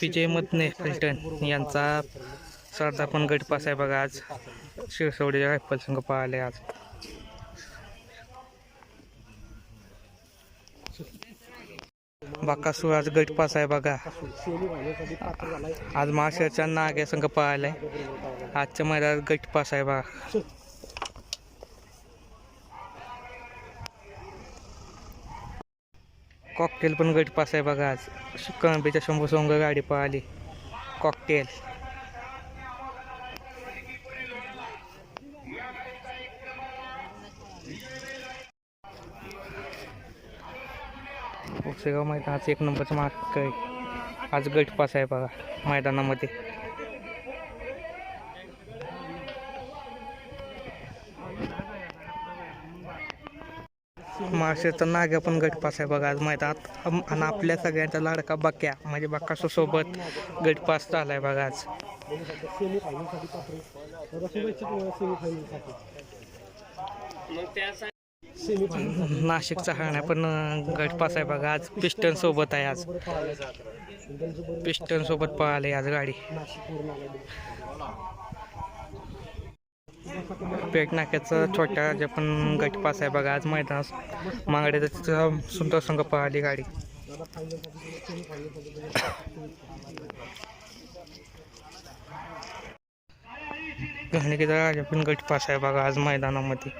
विजय मतने फलटण यांचा सरदा पण गटपास आहे बघा आज. शिरसवडीच्या रायफल संघ पाहिले आज. बाकासूर आज गटपास आहे बघा. आज माशाच्या नाग्या संघ पाहिलाय आजच्या मैदानात गटपास आहे बघा. कॉकटेल पण गटपास आहे बघा आज. कळंबीच्या शंभू सोंग गाडी पळाली. कॉकटेल. पुसेगाव मैदानाचं एक नंबरचं मार्क आहे. आज गटपास आहे बघा मैदानामध्ये. माळशेरचा नाग्या पण गटपास आहे बघा आज मैदानात. आणि आपल्या सगळ्यांचा लाडका बक्या. म्हणजे बक्कासो सोबत गटपास आहे बघा आज. नाशिकचा हाण्या पण गटपास आहे बघा आज. पिस्टन सोबत आहे आज. पिस्टन सोबत पळाले आज गाडी. पेटनाक्याचं छोट्या जे पण गटपास आहे बघा आज मैदानात मांगड्याचं सुंदर संघ पळाली गाडी. घाणकीचा राजा पण गटपास आहे बघा आज मैदानामध्ये.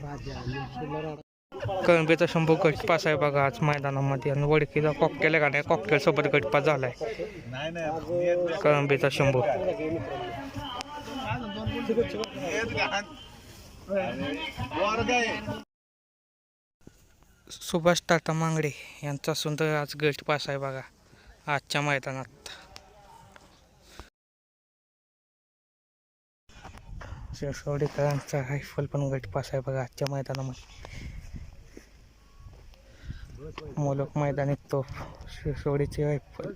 राजा कळंबीचा शंभू गटपास आहे बघा आज मैदानामध्ये आणि वडकीचा कॉकटेल आहे का नाही? कॉकटेल सोबत गटपास झालाय. कळंबीचा शंभू. सुभाष टाटा मांगडे यांचा सुंदर आज गटपास आहे बघा आजच्या मैदानात. शिरसवडेकरांचा रायफल पण गटपास आहे बघा आजच्या मैदानामध्ये. मोलक मैदानी तोफ शिरसवडीची रायफल